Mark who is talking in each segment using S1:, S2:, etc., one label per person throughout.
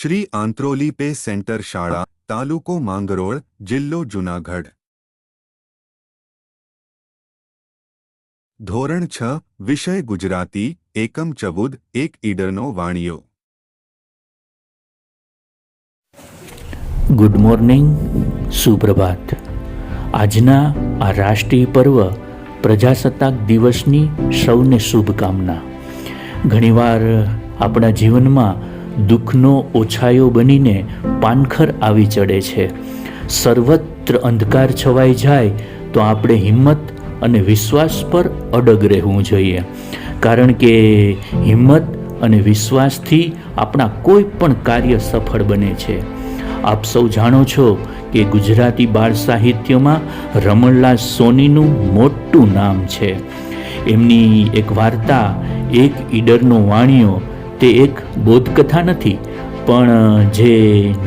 S1: Shri Antroli pay centre શાળા, તાલુકો માંગરોળ, જિલ્લો જુનાગઢ. ધોરણ છ, વિષય ગુજરાતી, એકમ ચૌદ એક ઈડરનો વાણિયો.
S2: ગુડ મોર્નિંગ સુપ્રભાત. આજના આ રાષ્ટ્રીય પર્વ પ્રજાસત્તાક દિવસની સૌને શુભકામના. ઘણીવાર આપણા જીવનમાં દુઃખનો ઓછાયો બનીને પાનખર આવી ચડે છે. સર્વત્ર અંધકાર છવાઈ જાય તો આપણે હિંમત અને વિશ્વાસ પર અડગ રહેવું જોઈએ. કારણ કે હિંમત અને વિશ્વાસથી આપણા કોઈ પણ કાર્ય સફળ બને છે. આપ સૌ જાણો છો કે ગુજરાતી બાળ સાહિત્યમાં રમણલાલ સોનીનું મોટું નામ છે. એમની એક વાર્તા, એક ઈડરનો વાણિયો તે એક બોધકથા નથી, પણ જે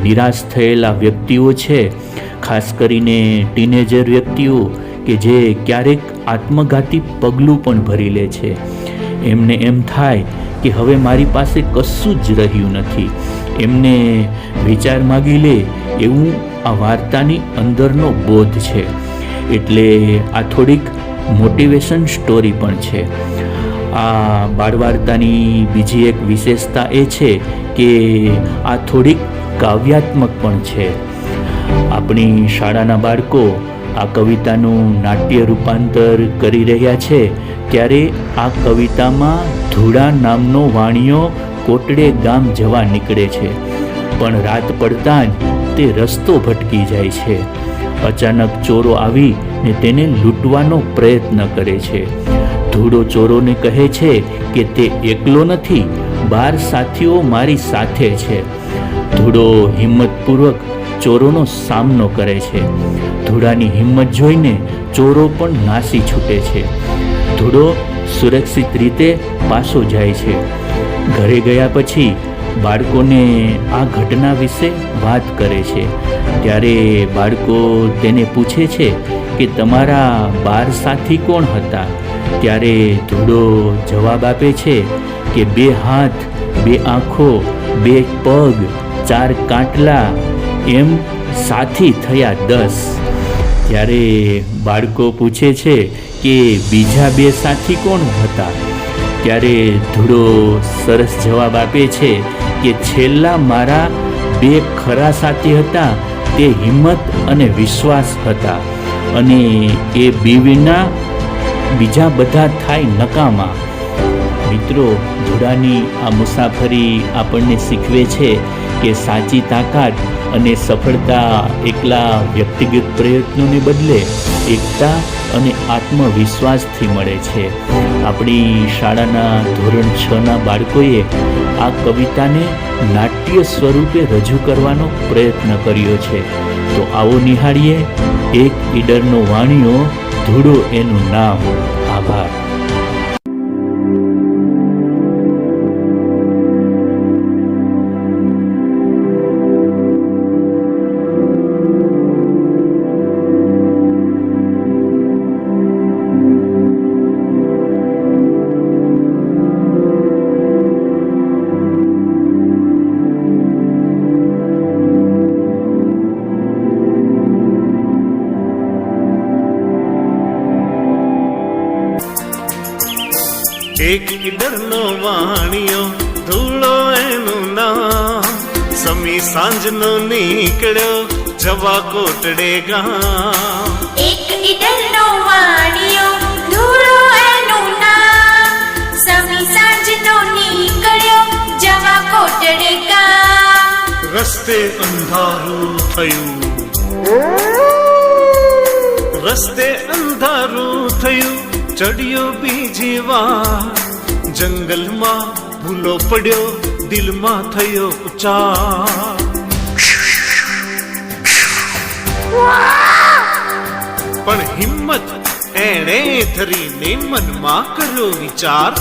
S2: નિરાશ થયેલા વ્યક્તિઓ છે, ખાસ કરીને ટીનેજર વ્યક્તિઓ, કે જે ક્યારેક આત્મઘાતી પગલું પણ ભરી લે છે. એમને એમ થાય કે હવે મારી પાસે કશું જ રહ્યું નથી. એમને વિચાર માગી લે એવું આ વાર્તાની અંદરનો બોધ છે. એટલે આ થોડીક મોટિવેશન સ્ટોરી પણ છે. આ બાળવાર્તાની બીજી એક વિશેષતા એ છે કે આ થોડીક કાવ્યાત્મક પણ છે. આપણી શાળાના બાળકો આ કવિતાનું નાટ્ય રૂપાંતર કરી રહ્યા છે, ત્યારે આ કવિતામાં ધૂળા નામનો વાણિયો કોટડે ગામ જવા નીકળે છે, પણ રાત પડતાં જ તે રસ્તો ભટકી જાય છે. અચાનક ચોરો આવી ને તેને લૂંટવાનો પ્રયત્ન કરે છે. ધૂળો ચોરોને કહે છે કે તે એકલો નથી, બાર સાથીઓ મારી સાથે છે. ધૂળો હિંમતપૂર્વક ચોરોનો સામનો કરે છે. ધૂળાની હિંમત જોઈને ચોરો પણ નાસી છૂટે છે. ધૂળો સુરક્ષિત રીતે પાછો જાય છે. ઘરે ગયા પછી બાળકોને આ ઘટના વિશે વાત કરે છે. ત્યારે બાળકો તેને પૂછે છે કે તમારા બાર સાથી કોણ હતા? ત્યારે ધૂળો જવાબ આપે છે કે બે હાથ, બે આંખો, બે પગ, ચાર કાંટલા, એમ સાથી થયા દસ. ત્યારે બાળકો પૂછે છે કે બીજા બે સાથી કોણ હતા? ત્યારે ધૂળો સરસ જવાબ આપે છે કે છેલ્લા મારા બે ખરા સાથી હતા, તે હિંમત અને વિશ્વાસ હતા. અને એ બીવીના બીજા બધા થાય નકામા. મિત્રો ઘોડાની આ મુસાફરી આપણને શીખવે છે કે સાચી તાકાત અને સફળતા એકલા વ્યક્તિગત પ્રયત્નોને બદલે એકતા અને આત્મવિશ્વાસથી મળે છે. આપણી શાળાના ધોરણ છના બાળકોએ આ કવિતાને નાટ્ય સ્વરૂપે રજૂ કરવાનો પ્રયત્ન કર્યો છે. તો આવો નિહાળીએ એક ઈડરનો વાણિયો ધૂળો એનું નામ. આભાર.
S3: એક ઈડરનો વાણિયો ધૂળો એનું નામ. સમી સાંજનો નીકળ્યો જવા કોટડે ગામ.
S4: એક ઈડરનો વાણિયો ધૂળો એનું નામ. સમી સાંજનો નીકળ્યો જવા કોટડે ગામ.
S3: રસ્તે અંધારું થયું. રસ્તે અંધારું થયું. ચડ્યો બીજી વાર. જંગલમાં ભૂલો પડ્યો, દિલમાં થયો ઉચાર. પણ હિંમત એણે ધરીને મનમાં કર્યો વિચાર.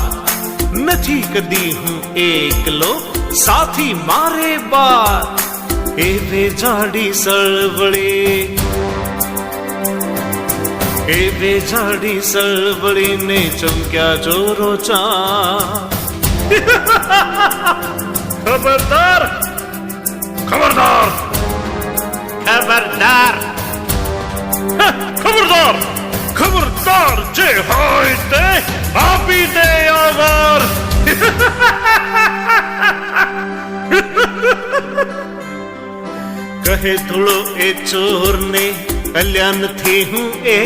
S3: નથી કદી હું એકલો, સાથી મારે બાર. એવે જાડી સળવળે એવે જાડી સળવળીને ચમક્યા જોરો ચા ખબરદાર ખબરદાર ખબરદાર ખબરદાર ખબરદાર જે હોય તે આપી દે આભાર કહે ધૂળો એ ચોરને કલ્યાણથી હું એ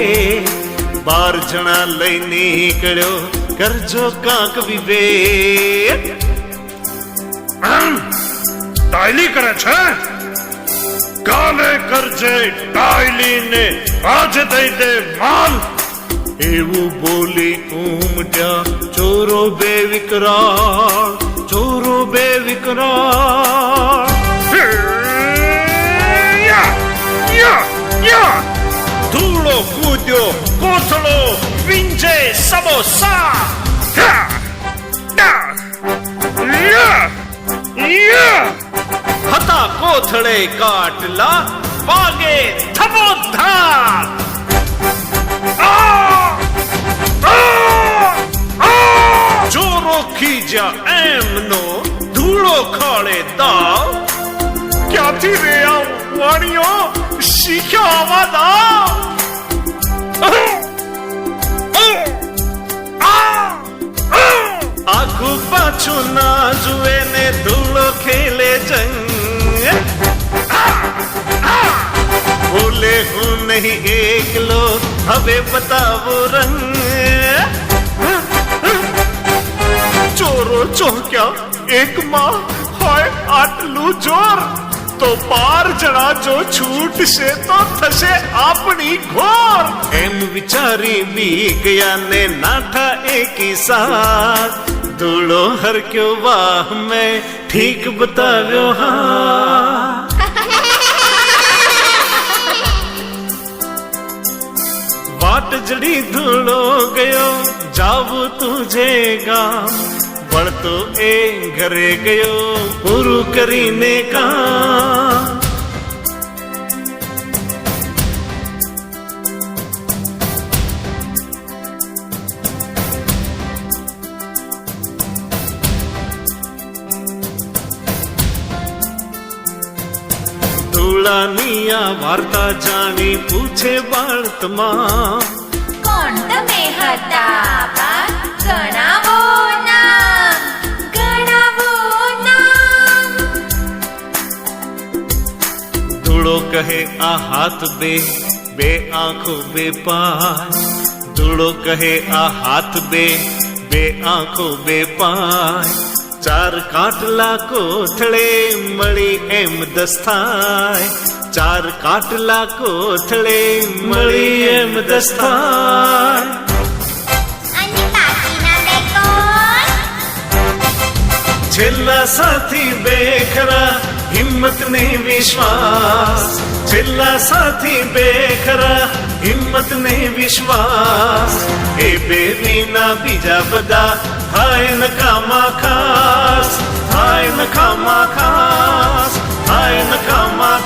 S3: બાર જણા લઈ નીકળ્યો. કરજો કાંક વિવેક. ટાયલી કરે છે? કાલે કરજે ટાયલીને આજે દઈ દે માલ. એવું બોલી ઉમટ્યા ચોરો બે વિકરાળ ચોરો બે વિકરાળ. ધૂળો કૂદ્યો કોથળો વિંજે સમોસા યા, યા, યા, યા. હતા કોથળે કાટલા વાગે થમોધાર આ! આ! આ! ચોરો ખીજ્યા એમનો ધૂળો ખાડે દાવ ક્યાંથી રે આ વાણીઓ શીખ્યા આવા પાછું ના જુએ ને ધૂળો ખેલે જંગ. બોલે હું નહીં એકલો, હવે બતાવો રંગ. ચોરો ચોક્યા, એકમાં હોય આટલું જોર. તો બાર જણા જો છૂટશે તો થશે આપણી ઘોર. એમ વિચારી બી ગયા ને નાઠા એકી સાથ ધૂળો હરક્યો વાહ, મેં ઠીક બતાવ્યો, હા. વાટ જડી ધૂળો ગયો, જાવું તુજે ગામ. વળતો એ ઘરે ગયો, પૂરું કરીને કામ. ધૂળાની વાર્તા જાણી પૂછે બાળતમાં
S4: કોણ તમે હતા બા ગણાવો નામ ગણાવો નામ.
S3: ધૂળો કહે આ હાથ બે બે આંખો બે પાય. ધૂળો કહે આ હાથ બે બે આંખો બે પાય. ચાર કાટલા કોથળે મળી એમ દસ થાય ચાર કાટલા કોથળે મળી એમ દસ થાય
S4: અને બાકીના બે કોણ
S3: છેલ્લા સાથી બેખરા હિંમત ને વિશ્વાસ. છેલ્લા સાથી બેખરા હિંમત ને વિશ્વાસ. એ બે વિના બીજા બધા થાય નકામા ખાસ. થાય નકામા